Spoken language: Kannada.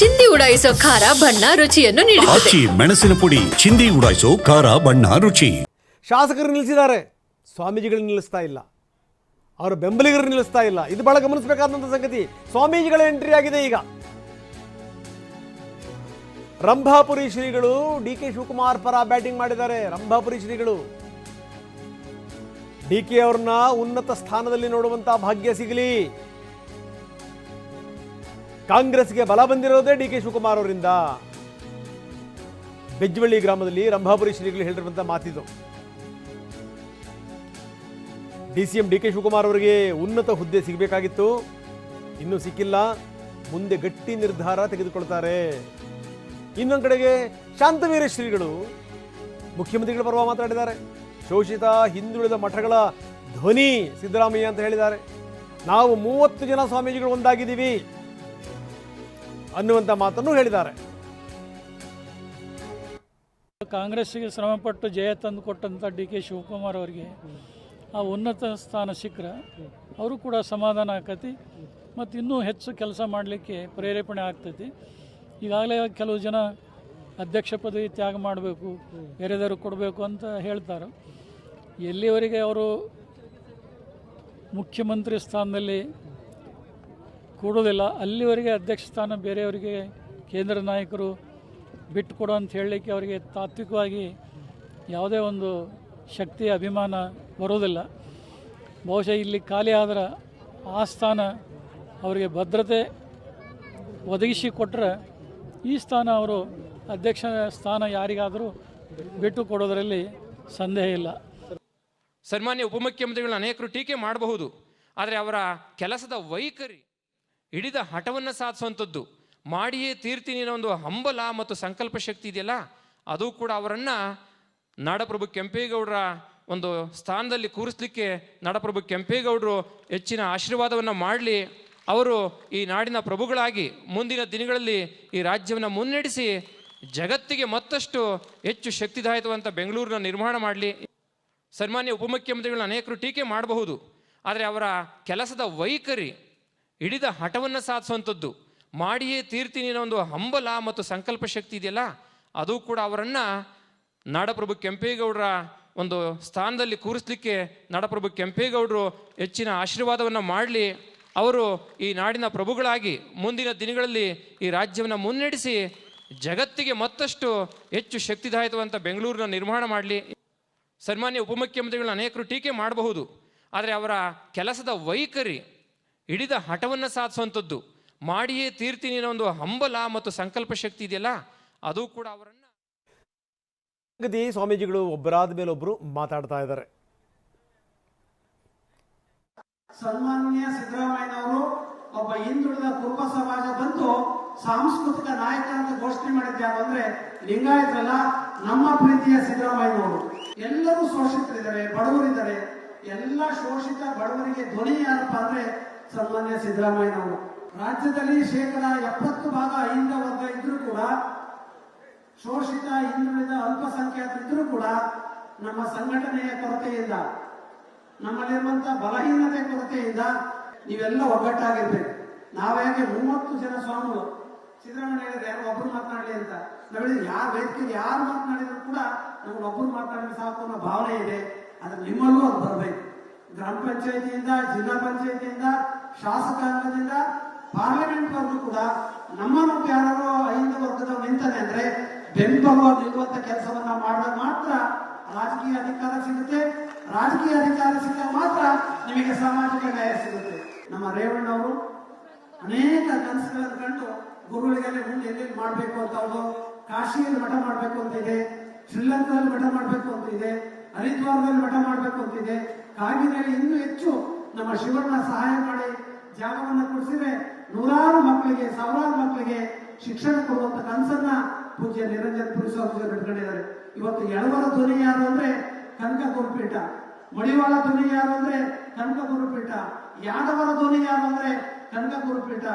ಚಿಂದಿ ಉಡಾಯಿಸೋ ಖಾರ ಬಣ್ಣ ರುಚಿಯನ್ನು ನೀಡುತ್ತದೆ. ಆಚಿ ಮೆಣಸಿನ ಪುಡಿ ಚಿಂದಿ ಉಡಾಯಿಸೋ ಖಾರ ಬಣ್ಣ ರುಚಿ. ಶಾಸಕರು ನಿಲ್ಲಿಸಿದ್ದಾರೆ. ಸ್ವಾಮೀಜಿಗಳು ನಿಲ್ಲಿಸ್ತಾ ಇಲ್ಲ. ಅವರ ಬೆಂಬಲಿಗರು ನಿಲ್ಲಿಸ್ತಾ ಇಲ್ಲ. ಇದು ಬಹಳ ಗಮನಿಸಬೇಕಾದಂಥ ಸಂಗತಿ. ಸ್ವಾಮೀಜಿಗಳ ಎಂಟ್ರಿ ಆಗಿದೆ ಈಗ. ರಂಭಾಪುರಿ ಶ್ರೀಗಳು ಡಿ ಕೆ ಶಿವಕುಮಾರ್ ಪರ ಬ್ಯಾಟಿಂಗ್ ಮಾಡಿದ್ದಾರೆ. ರಂಭಾಪುರಿ ಶ್ರೀಗಳು. ಡಿ ಕೆ ಅವ್ರನ್ನ ಉನ್ನತ ಸ್ಥಾನದಲ್ಲಿ ನೋಡುವಂತ ಭಾಗ್ಯ ಸಿಗಲಿ. ಕಾಂಗ್ರೆಸ್ಗೆ ಬಲ ಬಂದಿರೋದೇ ಡಿ ಕೆ ಶಿವಕುಮಾರ್ ಅವರಿಂದ. ಬೆಜ್ಜವಳ್ಳಿ ಗ್ರಾಮದಲ್ಲಿ ರಂಭಾಪುರಿ ಶ್ರೀಗಳು ಹೇಳಿರುವಂತ ಮಾತಿದು. D C M D K Shivakumar ಅವರಿಗೆ ಉನ್ನತ ಹುದ್ದೆ ಸಿಗಬೇಕಾಗಿತ್ತು. ಇನ್ನೂ ಸಿಕ್ಕಿಲ್ಲ. ಮುಂದೆ ಗಟ್ಟಿ ನಿರ್ಧಾರ ತೆಗೆದುಕೊಳ್ತಾರೆ. ಇನ್ನೊಂದು ಕಡೆಗೆ ಶಾಂತವೀರ ಶ್ರೀಗಳು ಮುಖ್ಯಮಂತ್ರಿಗಳ ಪರವಾಗಿ ಮಾತಾಡಿದ್ದಾರೆ. ಶೋಷಿತ, ಹಿಂದುಳಿದ ಮಠಗಳ ಧ್ವನಿ ಸಿದ್ದರಾಮಯ್ಯ ಅಂತ ಹೇಳಿದ್ದಾರೆ. ನಾವು ಮೂವತ್ತು ಜನ ಸ್ವಾಮೀಜಿಗಳು ಒಂದಾಗಿದ್ದೀವಿ. ಅನ್ನುವಂಥ ಮಾತನ್ನು ಹೇಳಿದ್ದಾರೆ. ಕಾಂಗ್ರೆಸ್ಸಿಗೆ ಶ್ರಮಪಟ್ಟು ಜಯ ತಂದು ಕೊಟ್ಟಂಥ ಡಿ ಕೆ ಶಿವಕುಮಾರ್ ಅವರಿಗೆ ಆ ಉನ್ನತ ಸ್ಥಾನ ಸಿಕ್ಕರೆ ಅವರು ಕೂಡ ಸಮಾಧಾನ ಆಕತಿ, ಮತ್ತು ಇನ್ನೂ ಹೆಚ್ಚು ಕೆಲಸ ಮಾಡಲಿಕ್ಕೆ ಪ್ರೇರೇಪಣೆ ಆಗ್ತೈತಿ. ಈಗಾಗಲೇ ಕೆಲವು ಜನ ಅಧ್ಯಕ್ಷ ಪದವಿ ತ್ಯಾಗ ಮಾಡಬೇಕು ಬೇರೆದವರು ಕೊಡಬೇಕು ಅಂತ ಹೇಳ್ತಾರೆ. ಎಲ್ಲಿವರೆಗೆ ಅವರು ಮುಖ್ಯಮಂತ್ರಿ ಸ್ಥಾನದಲ್ಲಿ ಕೊಡೋದಿಲ್ಲ. ಅಲ್ಲಿವರೆಗೆ ಅಧ್ಯಕ್ಷ ಸ್ಥಾನ ಬೇರೆಯವರಿಗೆ, ಕೇಂದ್ರ ನಾಯಕರು ಬಿಟ್ಟು ಕೊಡು ಅಂತ ಹೇಳಲಿಕ್ಕೆ ಅವರಿಗೆ ತಾತ್ವಿಕವಾಗಿ ಯಾವುದೇ ಒಂದು ಶಕ್ತಿ, ಅಭಿಮಾನ ಬರೋದಿಲ್ಲ. ಬಹುಶಃ ಇಲ್ಲಿ ಖಾಲಿ ಆದ್ರೆ ಆ ಸ್ಥಾನ ಅವರಿಗೆ ಭದ್ರತೆ ಒದಗಿಸಿ ಕೊಟ್ಟರೆ ಈ ಸ್ಥಾನ ಅವರು ಅಧ್ಯಕ್ಷ ಸ್ಥಾನ ಯಾರಿಗಾದರೂ ಬಿಟ್ಟು ಕೊಡೋದರಲ್ಲಿ ಸಂದೇಹ ಇಲ್ಲ. ಸನ್ಮಾನ್ಯ ಉಪಮುಖ್ಯಮಂತ್ರಿಗಳನ್ನ ಅನೇಕರು ಟೀಕೆ ಮಾಡಬಹುದು. ಆದರೆ ಅವರ ಕೆಲಸದ ವೈಖರಿ ಹಿಡಿದ ಹಠವನ್ನು ಸಾಧಿಸುವಂಥದ್ದು. ಮಾಡಿಯೇ ತೀರ್ತೀನಿ ಅನ್ನೋ ಒಂದು ಹಂಬಲ ಮತ್ತು ಸಂಕಲ್ಪ ಶಕ್ತಿ ಇದೆಯಲ್ಲ, ಅದು ಕೂಡ ಅವರನ್ನು ನಾಡಪ್ರಭು ಕೆಂಪೇಗೌಡರ ಒಂದು ಸ್ಥಾನದಲ್ಲಿ ಕೂರಿಸ್ಲಿಕ್ಕೆ ನಾಡಪ್ರಭು ಕೆಂಪೇಗೌಡರು ಹೆಚ್ಚಿನ ಆಶೀರ್ವಾದವನ್ನು ಮಾಡಲಿ. ಅವರು ಈ ನಾಡಿನ ಪ್ರಭುಗಳಾಗಿ ಮುಂದಿನ ದಿನಗಳಲ್ಲಿ ಈ ರಾಜ್ಯವನ್ನು ಮುನ್ನಡೆಸಿ ಜಗತ್ತಿಗೆ ಮತ್ತಷ್ಟು ಹೆಚ್ಚು ಶಕ್ತಿದಾಯಕವಂಥ ಬೆಂಗಳೂರನ್ನ ನಿರ್ಮಾಣ ಮಾಡಲಿ. ಸನ್ಮಾನ್ಯ ಉಪಮುಖ್ಯಮಂತ್ರಿಗಳನ್ನ ಅನೇಕರು ಟೀಕೆ ಮಾಡಬಹುದು. ಆದರೆ ಅವರ ಕೆಲಸದ ವೈಖರಿ ಹಿಡಿದ ಹಠವನ್ನು ಸಾಧಿಸುವಂಥದ್ದು. ಮಾಡಿಯೇ ತೀರ್ತೀನಿ ಅನ್ನೋ ಒಂದು ಹಂಬಲ ಮತ್ತು ಸಂಕಲ್ಪ ಶಕ್ತಿ ಇದೆಯಲ್ಲ, ಅದು ಕೂಡ ಅವರನ್ನು ನಾಡಪ್ರಭು ಕೆಂಪೇಗೌಡರ ಒಂದು ಸ್ಥಾನದಲ್ಲಿ ಕೂರಿಸ್ಲಿಕ್ಕೆ ನಾಡಪ್ರಭು ಕೆಂಪೇಗೌಡರು ಹೆಚ್ಚಿನ ಆಶೀರ್ವಾದವನ್ನು ಮಾಡಲಿ. ಅವರು ಈ ನಾಡಿನ ಪ್ರಭುಗಳಾಗಿ ಮುಂದಿನ ದಿನಗಳಲ್ಲಿ ಈ ರಾಜ್ಯವನ್ನು ಮುನ್ನಡೆಸಿ ಜಗತ್ತಿಗೆ ಮತ್ತಷ್ಟು ಹೆಚ್ಚು ಶಕ್ತಿದಾಯಿತವಂಥ ಬೆಂಗಳೂರನ್ನ ನಿರ್ಮಾಣ ಮಾಡಲಿ. ಸನ್ಮಾನ್ಯ ಉಪಮುಖ್ಯಮಂತ್ರಿಗಳನ್ನ ಅನೇಕರು ಟೀಕೆ ಮಾಡಬಹುದು. ಆದರೆ ಅವರ ಕೆಲಸದ ವೈಖರಿ ಹಿಡಿದ ಹಠವನ್ನು ಸಾಧಿಸುವಂಥದ್ದು. ಮಾಡಿಯೇ ತೀರ್ತೀನಿ ಅನ್ನೋ ಒಂದು ಹಂಬಲ ಮತ್ತು ಸಂಕಲ್ಪ ಶಕ್ತಿ ಇದೆಯಲ್ಲ ಅದು ಕೂಡ ಅವರನ್ನು ಸಂಗತಿ ಸ್ವಾಮೀಜಿಗಳು ಒಬ್ಬರಾದ ಮೇಲೆ ಒಬ್ಬರು ಮಾತಾಡ್ತಾ ಇದ್ದಾರೆ. ಸನ್ಮಾನ್ಯ ಸಿದ್ದರಾಮಯ್ಯನವರು ಒಬ್ಬ ಹಿಂದುಳಿದ ಕುರುಬ ಸಮಾಜ ಬಂದು ಸಾಂಸ್ಕೃತಿಕ ನಾಯಕ ಅಂತ ಘೋಷಣೆ ಮಾಡಿದ್ದೆ ಅಂದ್ರೆ ಲಿಂಗಾಯತರಲ್ಲ ನಮ್ಮ ಪ್ರೀತಿಯ ಸಿದ್ದರಾಮಯ್ಯನವರು. ಎಲ್ಲರೂ ಶೋಷಿತರಿದ್ದಾರೆ ಬಡವರಿದ್ದಾರೆ. ಎಲ್ಲ ಶೋಷಿತ ಬಡವರಿಗೆ ಧ್ವನಿ ಯಾರಪ್ಪ ಅಂದ್ರೆ ಸನ್ಮಾನ್ಯ ಸಿದ್ದರಾಮಯ್ಯನವರು. ರಾಜ್ಯದಲ್ಲಿ ಶೇಕಡ ಎಪ್ಪತ್ತು ಭಾಗ ಅಹಿಂದ ವರ್ಗ ಇದ್ರೂ ಕೂಡ, ಶೋಷಿತ ಹಿಂದುಳಿದ ಅಲ್ಪಸಂಖ್ಯಾತರಿದ್ರೂ ಕೂಡ ನಮ್ಮ ಸಂಘಟನೆಯ ಕೊರತೆಯಿಂದ, ನಮ್ಮಲ್ಲಿರುವಂತ ಬಲಹೀನತೆ ಕೊರತೆಯಿಂದ ನೀವೆಲ್ಲ ಒಗ್ಗಟ್ಟಾಗಿರ್ಬೇಕು. ನಾವ್ಯಾಕೆ ಮೂವತ್ತು ಜನ ಸ್ವಾಮಿಗಳು? ಸಿದ್ದರಾಮಯ್ಯ ಹೇಳಿದ್ರೆ ಯಾರು ಒಬ್ರು ಮಾತನಾಡಲಿ ಅಂತ. ನಾವು ಹೇಳಿದ್ರೆ ಯಾರು ವೇದಿಕೆಯಲ್ಲಿ ಯಾರು ಮಾತನಾಡಿದ್ರು ಕೂಡ ನಮ್ಗೆ ಒಬ್ಬರು ಮಾತನಾಡಿದ್ರೆ ಸಾಕು ಅನ್ನೋ ಭಾವನೆ ಇದೆ. ಆದ್ರೆ ನಿಮ್ಮಲ್ಲೂ ಅದು ಬರಬೇಕು. ಗ್ರಾಮ ಪಂಚಾಯತಿಯಿಂದ, ಜಿಲ್ಲಾ ಪಂಚಾಯತಿಯಿಂದ ಶಾಸಕಾಂಗದಿಂದ ಪಾರ್ಲಿಮೆಂಟ್ ವರೆಗೂ ಕೂಡ ನಮ್ಮನ್ನು ಯಾರು ಐದು ವರ್ಗದ ನಿಂತಾನೆ ಅಂದ್ರೆ ಬೆಂಬಲ ನಿಲ್ಲುವಂತ ಕೆಲಸವನ್ನ ಮಾಡಿದಾಗ ಮಾತ್ರ ರಾಜಕೀಯ ಅಧಿಕಾರ ಸಿಗುತ್ತೆ. ರಾಜಕೀಯ ಅಧಿಕಾರ ಸಿಕ್ಕಾಗ ಮಾತ್ರ ನಿಮಗೆ ಸಾಮಾಜಿಕ ನ್ಯಾಯ ಸಿಗುತ್ತೆ. ನಮ್ಮ ರೇವಣ್ಣವರು ಅನೇಕ ಕನಸುಗಳನ್ನು ಕಂಡು ಗುರುಗಳಿಗೆಲ್ಲ ಮುಂದೆ ಎಲ್ಲೆಲ್ಲಿ ಮಾಡಬೇಕು ಅಂತ ಅವರು ಕಾಶಿಯಲ್ಲಿ ಮಠ ಮಾಡಬೇಕು ಅಂತ ಇದೆ, ಶ್ರೀಲಂಕಾದಲ್ಲಿ ಮಠ ಮಾಡಬೇಕು ಅಂತ ಇದೆ, ಹರಿದ್ವಾರದಲ್ಲಿ ಮಠ ಮಾಡಬೇಕು ಅಂತ ಇದೆ. ಕಾಗಿನಲ್ಲಿ ಇನ್ನೂ ಹೆಚ್ಚು ನಮ್ಮ ಶಿವಣ್ಣ ಸಹಾಯ ಮಾಡಿ ಜಾಗವನ್ನು ಕೊಡಿಸಿದ್ರೆ ನೂರಾರು ಮಕ್ಕಳಿಗೆ, ಸಾವಿರಾರು ಮಕ್ಕಳಿಗೆ ಶಿಕ್ಷಣ ಕೊಡುವಂತ ಕನಸನ್ನ ಪೂಜ್ಯ ನಿರಂಜನ್ ಪುರಸ್ವಾಮಿಗಳು ಬಿಟ್ಕೊಂಡಿದ್ದಾರೆ ಇವತ್ತು ಎಳವರ ಧ್ವನಿ ಯಾರು ಅಂದ್ರೆ ಕನಕ ಗುರುಪೀಠ. ಮಡಿವಾಳ ಧ್ವನಿ ಯಾರು ಅಂದ್ರೆ ಕನಕ ಗುರುಪೀಠ. ಯಾದವರ ಧ್ವನಿ ಯಾರು ಅಂದ್ರೆ ಕನಕ ಗುರುಪೀಠ.